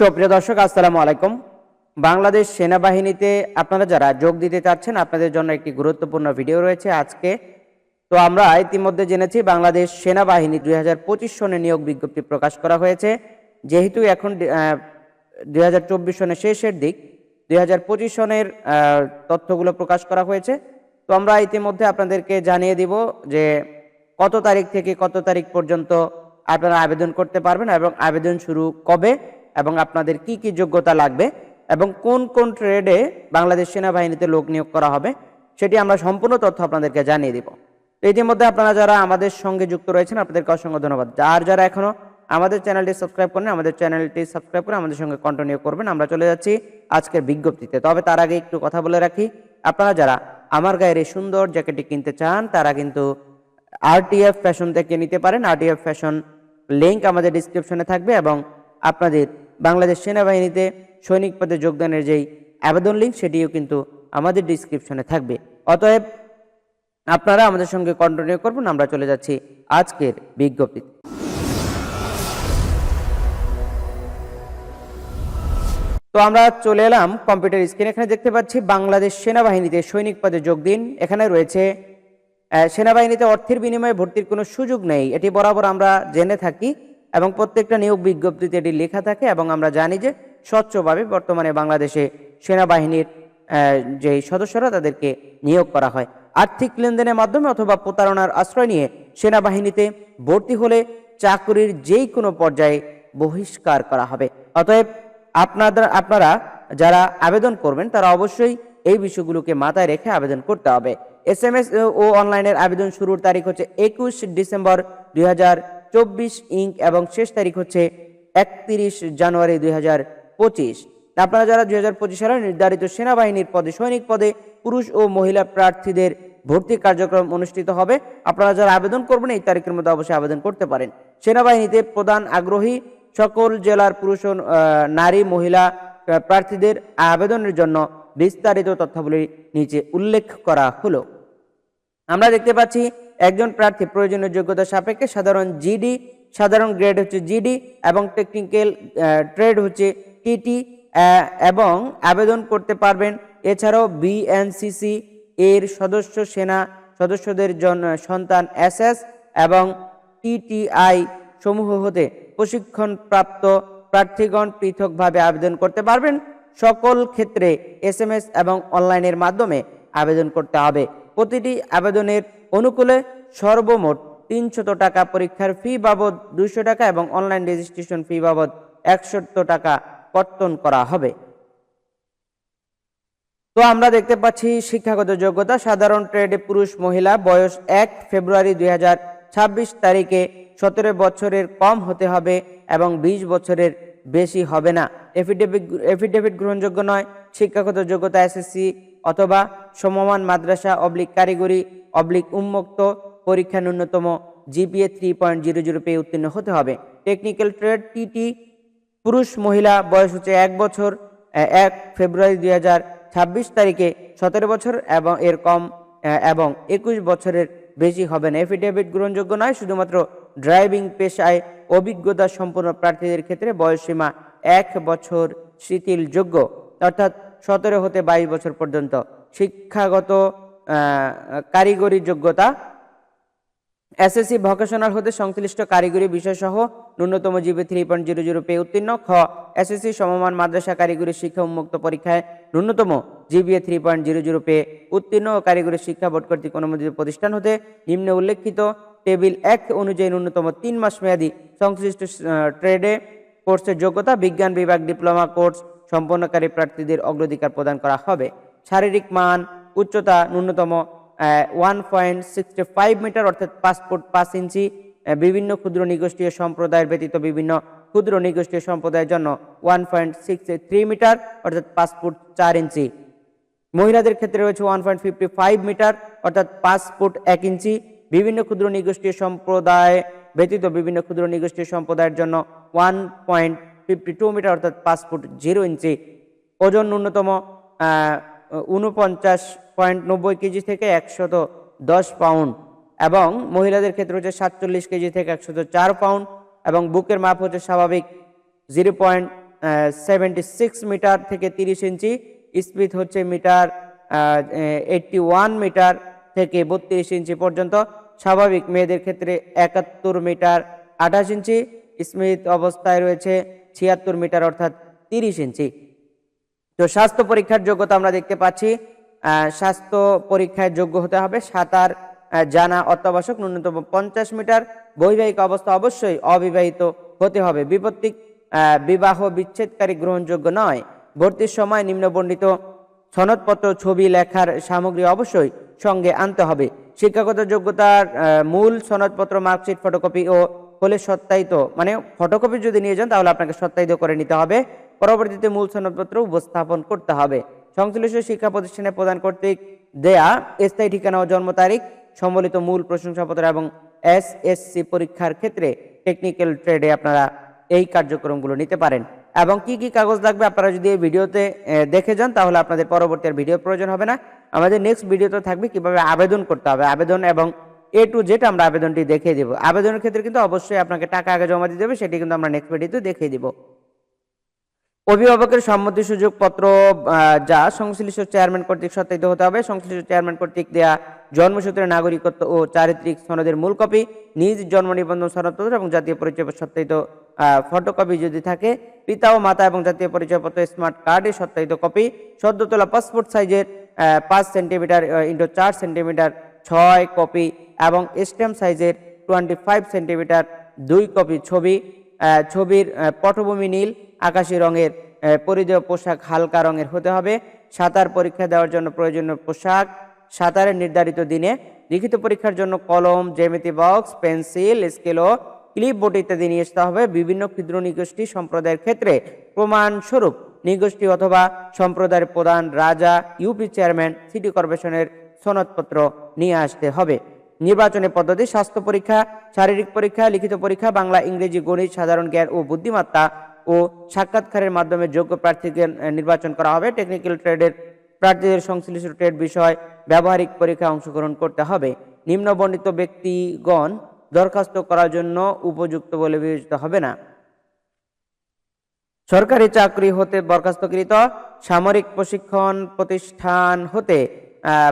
সুপ্রিয় দর্শক, আসসালামু আলাইকুম। বাংলাদেশ সেনাবাহিনীতে আপনারা যারা যোগ দিতে চাচ্ছেন, আপনাদের জন্য একটি গুরুত্বপূর্ণ ভিডিও রয়েছে আজকে। তো আমরা ইতিমধ্যে জেনেছি, বাংলাদেশ সেনাবাহিনী দুই হাজার পঁচিশ সনে নিয়োগ বিজ্ঞপ্তি প্রকাশ করা হয়েছে। যেহেতু এখন দুই হাজার চব্বিশ সনের শেষের দিক, দুই হাজার পঁচিশ সনের তথ্যগুলো প্রকাশ করা হয়েছে। তো আমরা ইতিমধ্যে আপনাদেরকে জানিয়ে দিব যে কত তারিখ থেকে কত তারিখ পর্যন্ত আপনারা আবেদন করতে পারবেন এবং আবেদন শুরু কবে। এবং আপনাদের কি কি যোগ্যতা লাগবে এবং কোন কোন ট্রেডে বাংলাদেশ সেনাবাহিনীতে লোক নিয়োগ করা হবে, সেটি আমরা সম্পূর্ণ তথ্য আপনাদেরকে জানিয়ে দিব। ইতিমধ্যে আপনারা যারা আমাদের সঙ্গে যুক্ত রয়েছেন, আপনাদেরকে অসংখ্য ধন্যবাদ। আর যারা এখনও আমাদের চ্যানেলটি সাবস্ক্রাইব করেন আমাদের চ্যানেলটি সাবস্ক্রাইব করে আমাদের সঙ্গে কন্টিনিউ করবেন। আমরা চলে যাচ্ছি আজকের বিজ্ঞপ্তিতে। তবে তার আগে একটু কথা বলে রাখি, আপনারা যারা আমার গায়ের এই সুন্দর জ্যাকেটটি কিনতে চান, তারা কিন্তু আরটিএফ ফ্যাশন থেকে নিতে পারেন। আরটিএফ ফ্যাশন লিঙ্ক আমাদের ডিসক্রিপশনে থাকবে এবং আপনাদের বাংলাদেশ সেনাবাহিনীতে সৈনিক পদে যোগদানের যেই আবেদন লিঙ্ক সেটিও কিন্তু আমাদের ডিসক্রিপশনে থাকবে। অতএব আপনারা আমাদের সঙ্গে কন্টিনিউ করবেন, আমরা চলে যাচ্ছি আজকের বিজ্ঞপ্তিতে। তো আমরা চলে এলাম কম্পিউটার স্ক্রিন এখানে দেখতে পাচ্ছি বাংলাদেশ সেনাবাহিনীতে সৈনিক পদে যোগ দিন। এখানে রয়েছে সেনাবাহিনীতে অর্থের বিনিময়ে ভর্তির কোনো সুযোগ নেই। এটি বরাবর আমরা জেনে থাকি। এবং প্রত্যেকটা নিয়োগ বিজ্ঞপ্তিতে এটি লেখা থাকে এবং আমরা জানি যে স্বচ্ছভাবে বর্তমানে বাংলাদেশে সেনাবাহিনীর যে সদস্যরা তাদেরকে নিয়োগ করা হয়। আর্থিক লেনদেনের মাধ্যমে অথবা প্রতারণার আশ্রয় নিয়ে সেনাবাহিনীতে ভর্তি হলে চাকরির যেই কোনো পর্যায়ে বহিষ্কার করা হবে। অতএব আপনাদের, আপনারা যারা আবেদন করবেন, তারা অবশ্যই এই বিষয়গুলোকে মাথায় রেখে আবেদন করতে হবে। এস এম এস ও অনলাইনের আবেদন শুরুর তারিখ হচ্ছে একুশ ডিসেম্বর দুই হাজার চব্বিশ ইঙ্ক এবং শেষ তারিখ হচ্ছে একত্রিশ জানুয়ারি দুই হাজার পঁচিশ। আপনারা যারা দুই হাজার পঁচিশ সালে নির্ধারিত সেনাবাহিনীর পদে, সৈনিক পদে, পুরুষ ও মহিলা প্রার্থীদের ভর্তি কার্যক্রম অনুষ্ঠিত হবে, আপনারা যারা আবেদন করবেন, এই তারিখের মধ্যে অবশ্যই আবেদন করতে পারেন। সেনাবাহিনীতে প্রধান আগ্রহী সকল জেলার পুরুষ ও নারী, মহিলা প্রার্থীদের আবেদনের জন্য বিস্তারিত তথ্যাবলী নিচে উল্লেখ করা হলো। আমরা দেখতে পাচ্ছি একজন প্রার্থী প্রয়োজনীয় যোগ্যতা সাপেক্ষে সাধারণ জিডি সাধারণ গ্রেড হচ্ছে জিডি এবং টেকনিক্যাল ট্রেড হচ্ছে টিটি এবং আবেদন করতে পারবেন। এছাড়াও বিএনসিসি এর সদস্য সেনা সদস্যদের জন্য সন্তান এসএস এবং টিটিআই সমূহ হতে প্রশিক্ষণপ্রাপ্ত প্রার্থীগণ পৃথকভাবে আবেদন করতে পারবেন। সকল ক্ষেত্রে এসএমএস এবং অনলাইনের মাধ্যমে আবেদন করতে হবে। প্রতিটি আবেদনের অনুকূলে সর্বমোট তিনশত টাকা পরীক্ষার ফি বাবদ দুইশো টাকা এবং অনলাইন রেজিস্ট্রেশন ফি বাবদ একশত টাকা কর্তন করা হবে। তো আমরা দেখতে পাচ্ছি শিক্ষাগত যোগ্যতা, সাধারণ ট্রেডে পুরুষ, মহিলা, বয়স এক ফেব্রুয়ারি দুই হাজার ছাব্বিশ তারিখে সতেরো বছরের কম হতে হবে এবং বিশ বছরের বেশি হবে না। এফিডেভিট এফিডেভিট গ্রহণযোগ্য নয়। শিক্ষাগত যোগ্যতা এসএসসি অথবা সমমান মাদ্রাসা অবলিক কারিগরি, অবলিক উন্মুক্ত পরীক্ষা ন্যূনতম GPA three point zero zero পেয়ে উত্তীর্ণ হতে হবে। টেকনিক্যাল ট্রেড টিটি পুরুষ মহিলা বয়স হচ্ছে এক বছর এক ফেব্রুয়ারি দুই হাজার ছাব্বিশ তারিখে সতেরো বছর এবং এর কম এবং একুশ বছরের বেশি হবে না। এফিডেভিট গ্রহণযোগ্য নয়, শুধুমাত্র ড্রাইভিং পেশায় অভিজ্ঞতা সম্পন্ন প্রার্থীদের ক্ষেত্রে বয়সসীমা এক বছর শিথিলযোগ্য। অর্থাৎ সতেরো হতে বাইশ বছর পর্যন্ত। শিক্ষাগত কারিগরি যোগ্যতা। এসএসসি ভোকেশনাল হতে সংশ্লিষ্ট কারিগরি বিষয়সহ ন্যূনতম GPA three point zero zero পেয়ে উত্তীর্ণ। খ, এসএসসি সমমান মাদ্রাসা কারিগরি শিক্ষা উন্মুক্ত পরীক্ষায় ন্যূনতম GPA three point zero zero পেয়ে উত্তীর্ণ ও কারিগরি শিক্ষা বোর্ড কর্তৃক অনুমোদিত প্রতিষ্ঠান হতে নিম্ন উল্লেখিত টেবিল এক অনুযায়ী ন্যূনতম তিন মাস মেয়াদী সংশ্লিষ্ট ট্রেডে কোর্সের যোগ্যতা, বিজ্ঞান বিভাগ, ডিপ্লোমা কোর্স সম্পন্নকারী প্রার্থীদের অগ্রাধিকার প্রদান করা হবে। শারীরিক মান, উচ্চতা ন্যূনতম one point sixty five meter, অর্থাৎ ফুট পাঁচ ইঞ্চি বিভিন্ন ক্ষুদ্র নিগোষ্ঠীয় সম্প্রদায়ের ব্যতীত বিভিন্ন ক্ষুদ্র নিগোষ্ঠীয় সম্প্রদায়ের জন্য one point six three meter, অর্থাৎ পাঁচ ফুট চার ইঞ্চি। মহিলাদের ক্ষেত্রে রয়েছে one point fifty five meter, অর্থাৎ পাঁচ ফুট এক ইঞ্চি। বিভিন্ন ক্ষুদ্র নিগোষ্ঠীয় সম্প্রদায় ব্যতীত বিভিন্ন ক্ষুদ্র নিগোষ্ঠীয় সম্প্রদায়ের জন্য one point fifty two meter অর্থাৎ পাঁচ ফুট জিরো ইঞ্চি ওজন ন্যূনতম উনপঞ্চাশ পয়েন্ট নব্বই কেজি থেকে একশত দশ পাউন্ড এবং মহিলাদের ক্ষেত্রে হচ্ছে সাতচল্লিশ কেজি থেকে একশত চার পাউন্ড এবং বুকের মাপ হচ্ছে স্বাভাবিক zero point seventy six meter থেকে তিরিশ ইঞ্চি স্পিড হচ্ছে মিটার এইটটি ওয়ান মিটার থেকে বত্রিশ ইঞ্চি পর্যন্ত। স্বাভাবিক মেয়েদের ক্ষেত্রে একাত্তর মিটার আঠাশ ইঞ্চি স্মিথ অবস্থায় রয়েছে ছিয়াত্তর মিটার অর্থাৎ তিরিশ ইঞ্চি। তো স্বাস্থ্য পরীক্ষার যোগ্যতা আমরা দেখতে পাচ্ছি স্বাস্থ্য পরীক্ষায় যোগ্য হতে হবে সাঁতার জানা অত্যাবশ্যক, ন্যূনতম পঞ্চাশ মিটার। বৈবাহিক অবস্থা অবশ্যই অবিবাহিত হতে হবে। বিপত্তিক বিবাহ বিচ্ছেদকারী গ্রহণযোগ্য নয়। ভর্তির সময় নিম্নবর্ণিত সনদপত্র, ছবি, লেখার সামগ্রী অবশ্যই সঙ্গে আনতে হবে। শিক্ষাগত যোগ্যতার মূল সনদপত্র, মার্কশিট, ফটোকপি ও হলে সত্যায়িত মানে ফটোকপি যদি নিয়ে যান তাহলে আপনাকে সত্যায়িত করে নিতে হবে। পরবর্তীতে মূল সনদপত্র উপস্থাপন করতে হবে। সংশ্লিষ্ট শিক্ষা প্রতিষ্ঠানে প্রদান কর্তৃক দেয়া স্থায়ী ঠিকানা ও জন্ম তারিখ, সম্বলিত মূল প্রশংসাপত্র এবং এস এসএসসি পরীক্ষার ক্ষেত্রে টেকনিক্যাল ট্রেডে আপনারা এই কার্যক্রমগুলো নিতে পারেন। এবং কি কি কাগজ লাগবে আপনারা যদি এই ভিডিওতে দেখে যান তাহলে আপনাদের পরবর্তী আর ভিডিওর প্রয়োজন হবে না। আমাদের নেক্সট ভিডিওতে থাকবে কীভাবে আবেদন করতে হবে। আবেদন এবং এ টু জেড আমরা আবেদনটি দেখিয়ে দেবো। আবেদনের ক্ষেত্রে কিন্তু অবশ্যই আপনাকে টাকা আগে জমা দিতে হবে, সেটি কিন্তু আমরা নেক্সট ভিডিওতে দেখিয়ে দিব। অভিভাবকের সম্মতি সুযোগ পত্র যা সংশ্লিষ্ট চেয়ারম্যান কর্তৃক সত্যায়িত হতে হবে। সংশ্লিষ্ট চেয়ারম্যান কর্তৃক দেয়া জন্মসূত্রে নাগরিকত্ব ও চারিত্রিক সনদের মূল কপি নিজ জন্ম নিবন্ধন সনদপত্র এবং জাতীয় পরিচয়পত্র সত্যায়িত ফটোকপি যদি থাকে, পিতা ও মাতা এবং জাতীয় পরিচয়পত্র স্মার্ট কার্ডে সত্যায়িত কপি সদ্য তোলা পাসপোর্ট সাইজের পাঁচ সেন্টিমিটার ইন্টু চার সেন্টিমিটার ছয় কপি এবং স্ট্যাম্প সাইজের টোয়েন্টি ফাইভ সেন্টিমিটার দুই কপি ছবি ছবির পটভূমি নীল, আকাশি রঙের পরিধেয় পোশাক হালকা রঙের হতে হবে। সাঁতার পরীক্ষা দেওয়ার জন্য প্রয়োজনীয় পোশাক। সাঁতারের নির্ধারিত দিনে লিখিত পরীক্ষার জন্য কলম, জ্যামিতি বক্স, পেন্সিল, স্কেল ও ক্লিপ বোর্ড ইত্যাদি নিয়ে আসতে হবে। বিভিন্ন ক্ষুদ্র নিগোষ্ঠী সম্প্রদায়ের ক্ষেত্রে প্রমাণস্বরূপ নিগোষ্ঠী অথবা সম্প্রদায়ের প্রধান রাজা, ইউপি চেয়ারম্যান, সিটি কর্পোরেশনের সনদপত্র নিয়ে আসতে হবে। নির্বাচনের পদ্ধতি, স্বাস্থ্য পরীক্ষা, শারীরিক পরীক্ষা, লিখিত পরীক্ষা, বাংলা, ইংরেজি, গণিত, সাধারণ জ্ঞান ও বুদ্ধিমত্তা ও সাক্ষাৎকারের মাধ্যমে যোগ্য প্রার্থীকে নির্বাচন করা হবে। টেকনিক্যাল ট্রেডের প্রার্থীদের সংশ্লিষ্ট ট্রেড বিষয়, ব্যবহারিক পরীক্ষায় অংশগ্রহণ করতে হবে। নিম্নবর্ণিত ব্যক্তিগণ দরখাস্ত করার জন্য উপযুক্ত বলে বিবেচিত হবে না। সরকারি চাকরি হতে বরখাস্তকৃত, সামরিক প্রশিক্ষণ প্রতিষ্ঠান হতে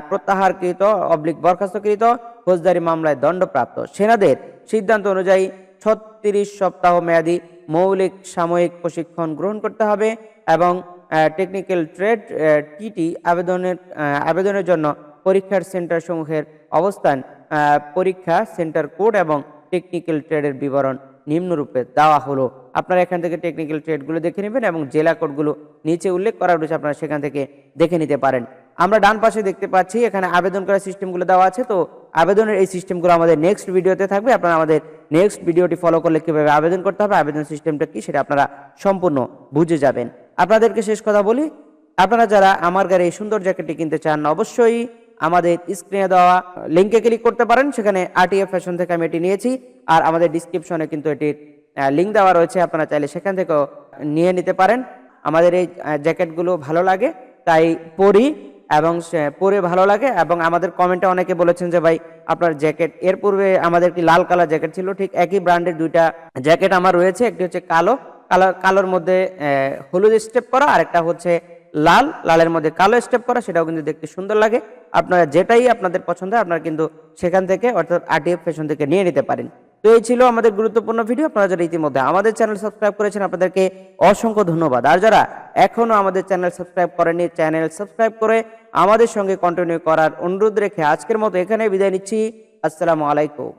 প্রত্যাহারকৃত অবলিক বরখাস্তকৃত ফৌজদারি মামলায় দণ্ডপ্রাপ্ত সেনাদের সিদ্ধান্ত অনুযায়ী ছত্রিশ সপ্তাহ মেয়াদি মৌলিক সাময়িক প্রশিক্ষণ গ্রহণ করতে হবে এবং টেকনিক্যাল ট্রেড টিটি আবেদনের আবেদনের জন্য পরীক্ষার সেন্টার সমূহের অবস্থান পরীক্ষা সেন্টার কোড এবং টেকনিক্যাল ট্রেডের বিবরণ নিম্নরূপে দেওয়া হলো। আপনারা এখান থেকে টেকনিক্যাল ট্রেডগুলো দেখে নেবেন এবং জেলা কোডগুলো নিচে উল্লেখ করা রয়েছে, আপনারা সেখান থেকে দেখে নিতে পারেন। আমরা ডান পাশে দেখতে পাচ্ছি, এখানে আবেদন করার সিস্টেমগুলো দেওয়া আছে, তো আবেদনের এই সিস্টেমগুলো আমাদের নেক্সট ভিডিওতে থাকবে। আপনারা আমাদের নেক্সট ভিডিওটি ফলো করলে কীভাবে আবেদন করতে হবে, আবেদন সিস্টেমটা কি সেটা আপনারা সম্পূর্ণ বুঝে যাবেন। আপনাদেরকে শেষ কথা বলি, আপনারা যারা আমার গাড়ি এই সুন্দর জ্যাকেটটি কিনতে চান, অবশ্যই আমাদের স্ক্রিনে দেওয়া লিঙ্কে ক্লিক করতে পারেন। সেখানে আরটিএফ ফ্যাশন থেকে আমি এটি নিয়েছি, আর আমাদের ডিসক্রিপশনে কিন্তু এটির লিঙ্ক দেওয়া রয়েছে, আপনারা চাইলে সেখান থেকেও নিয়ে নিতে পারেন। আমাদের এই জ্যাকেটগুলো ভালো লাগে, তাই পরি এবং পরে ভালো লাগে এবং আমাদের কমেন্টে অনেকে বলেছেন যে, ভাই, আপনার জ্যাকেট এর পূর্বে আমাদের কি লাল কালার জ্যাকেট ছিল, ঠিক একই ব্র্যান্ডের দুইটা জ্যাকেট আমার রয়েছে। একটি হচ্ছে কালো। কালো কালোর মধ্যে হলুদ স্টেপ করা আর একটা হচ্ছে লাল। লালের মধ্যে কালো স্টেপ করা, সেটাও কিন্তু দেখতে সুন্দর লাগে। আপনারা যেটাই আপনাদের পছন্দ আপনারা কিন্তু সেখান থেকে, অর্থাৎ আরটিএফ ফ্যাশন থেকে নিয়ে নিতে পারেন। তো এই ছিল আমাদের গুরুত্বপূর্ণ ভিডিও। আপনারা যারা ইতিমধ্যে আমাদের চ্যানেল সাবস্ক্রাইব করেছেন, আপনাদেরকে অসংখ্য ধন্যবাদ। আর যারা এখনও আমাদের চ্যানেল সাবস্ক্রাইব করেনি চ্যানেল সাবস্ক্রাইব করে আমাদের সঙ্গে কন্টিনিউ করার অনুরোধ রেখে আজকের মতো এখানে বিদায় নিচ্ছি। আসসালামু আলাইকুম।